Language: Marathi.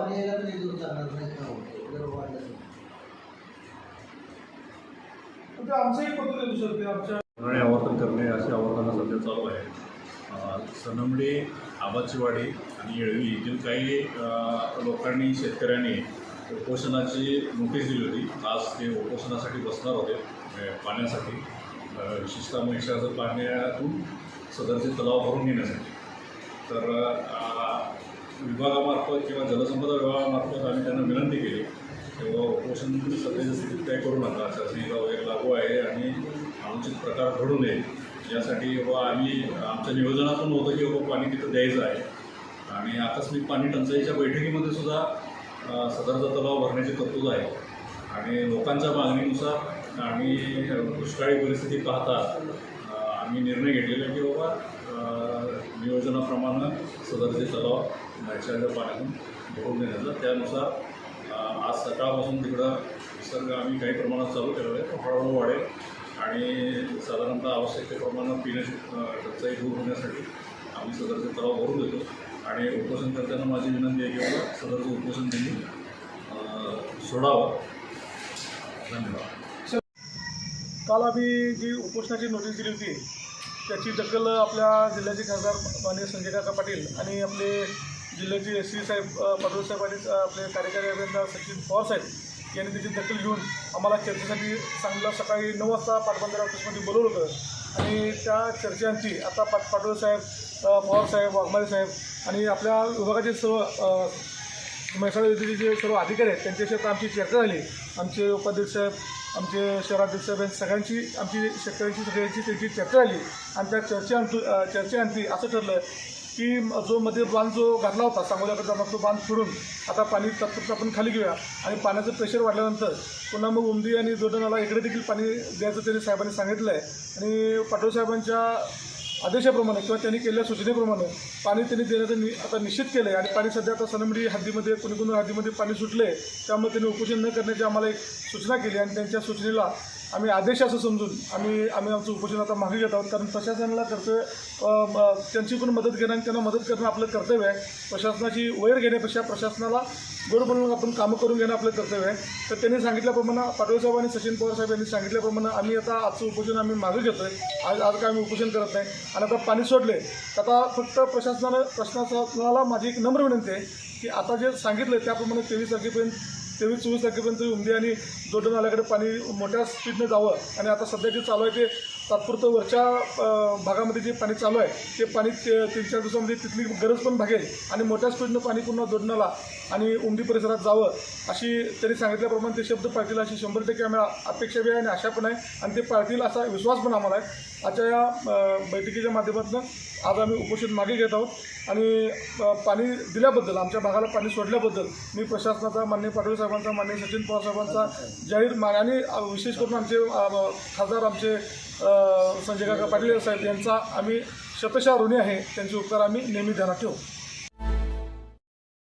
पाणी यायला पण लागणार नाही का होतं जर वाढलं तर. ते आमचं एक पत्र देऊ शकते आमच्या आणि आवर्तन करणे अशी आवर्तनं सध्या चालू आहे. सनमडी आबाचीवाडी आणि येळवी येथील काही लोकांनी शेतकऱ्यांनी उपोषणाची नोटीस दिली होती. आज ते उपोषणासाठी बसणार होते पाण्यासाठी. विशेषतः म्हैसाचं पाण्यातून सदरचे तलाव भरून घेण्यासाठी. तर विभागामार्फत किंवा जलसंपदा विभागामार्फत आम्ही त्यांना विनंती केली. तेव्हा उपोषण सध्याच्या स्थितीत काही करू नका. आचारसंहिता वगैरे लागू आहे आणि अनुचित प्रकार घडू नये. यासाठी बाबा आम्ही आमच्या नियोजनातून होतं की बाबा पाणी तिथं द्यायचं आहे. आणि आकस्मिक पाणी टंचाईच्या बैठकीमध्ये सुद्धा सदरचा तलाव भरण्याची तरतूद आहे. आणि लोकांच्या मागणीनुसार आणि दुष्काळी परिस्थिती पाहता आम्ही निर्णय घेतलेला आहे की बाबा नियोजनाप्रमाणे सदरचे तलाव नैसर्गिक पाण्यातून भरून देण्याचा. त्यानुसार आज सकाळपासून तिकडं निसर्ग आम्ही काही प्रमाणात चालू केलेला आहे. तो हळूहळू वाढेल आणि साधारणतः आवश्यकतेप्रमाणे पिण्याची अ, टंचाई दूर होण्यासाठी आम्ही सदरचे तलाव भरून देतो. आणि उपोषण करताना माझी विनंती आहे की बाबा सदरचं उपोषण त्यांनी सोडावं. धन्यवाद. काल आम्ही जी उपोषणाची नोटीस दिली होती त्याची दखल आपल्या जिल्ह्याचे खासदार माननीय संजय काका पाटील आणि आपले जिल्ह्याचे एस सी साहेब अ, पाटील साहेब आणि आपले कार्यकारी अभियंता सचिन पवार साहेब यांनी त्याची दखल घेऊन आम्हाला चर्चेसाठी चांगलं सकाळी नऊ वाजता पाटबंधारे ऑफिसमध्ये बोलवलं होतं आणि त्या चर्चांची आता पाट पाटोळे साहेब पवार साहेब वाघमारे साहेब आणि आपल्या विभागाचे सर्व म्हैसाळ योजनेचे जे सर्व अधिकारी आहेत त्यांच्याशी आता आमची चर्चा झाली. आमचे उपाध्यक्ष साहेब आमचे शहराध्यक्ष साहेब सगळ्यांची आमची शेतकऱ्यांची सगळ्यांची त्यांची चर्चा झाली. आणि त्या चर्चेअंतू चर्चेअंती असं ठरलं की जो मध्ये बांध जो घातला होता सांगोल्याकडे जाणार तो बांध फिरून आता पाणी तात्पुरतं आपण खाली घेऊया. आणि पाण्याचं प्रेशर वाढल्यानंतर पुन्हा मग उमदी आणि जोडणाला इकडे देखील पाणी द्यायचं त्यांनी साहेबांनी सांगितलं आहे आणि पाटोळे साहेबांच्या आदेशाप्रमाणे किंवा त्यांनी केलेल्या सूचनेप्रमाणे पाणी त्यांनी देण्याचं नि आता निश्चित केलं आहे आणि पाणी सध्या आता सनमडी हद्दीमध्ये कुणी कुणी हद्दीमध्ये पाणी सुटले त्यामुळे त्यांनी उपोषण न करण्याची आम्हाला एक सूचना केली आणि त्यांच्या सूचनेला आम्ही आदेश असं समजून आम्ही आम्ही आमचं उपोषण आता मागे घेत आहोत. कारण प्रशासनाला कर्तव्य त्यांची पण मदत घेणं आणि त्यांना मदत करणं आपलं कर्तव्य आहे. प्रशासनाची वैर घेण्यापेक्षा प्रशासनाला गोड बनवून आपण कामं करून घेणं आपलं कर्तव्य आहे. तर त्यांनी सांगितल्याप्रमाणे पाटोळे साहेब आणि सचिन पवार साहेब यांनी सांगितल्याप्रमाणे आम्ही आता आजचं उपोषण आम्ही मागे घेतो आहे आज आज काय आम्ही उपोषण करत नाही. आणि आता पाणी सोडले. तर आता फक्त प्रशासनानं प्रशासनाला माझी एक नम्र विनंती आहे की आता जे सांगितलं त्याप्रमाणे तेवीस तारखेपर्यंत तेवीस चोवीस तारखेपर्यंत उमदी आणि जोडण आल्याकडे पाणी मोठ्या स्पीडनं जावं. आणि आता सध्या जे चालू आहे ते तात्पुरतं वरच्या भागामध्ये जे पाणी चालू आहे ते पाणी ते तीन चार दिवसामध्ये तिथली गरज पण भागेल. आणि मोठ्या स्पीडनं पाणी पुन्हा जोडणाला आणि उमदी परिसरात जावं अशी त्यांनी सांगितल्याप्रमाणे ते शब्द पाळतील अशी शंभर टक्के आम्हाला अपेक्षा बी आहे आणि आशा पण आहे. आणि ते पाळतील असा विश्वास पण आम्हाला आहे. आजच्या या बैठकीच्या माध्यमातून आज आम्ही उपोषण मागे घेत आहोत. आणि पाणी दिल्याबद्दल आमच्या भागाला पाणी सोडल्याबद्दल मी प्रशासनाचा मान्य पाटोळे साहेबांचा मान्य सचिन पवार साहेबांचा जाहीर मान आणि विशेष करून आमचे खासदार आमचे संजय काका पाटील साहेब यांचा आम्ही शतशा ऋणी आहे. त्यांचे उपकार आम्ही नेहमी ध्यानात ठेवू.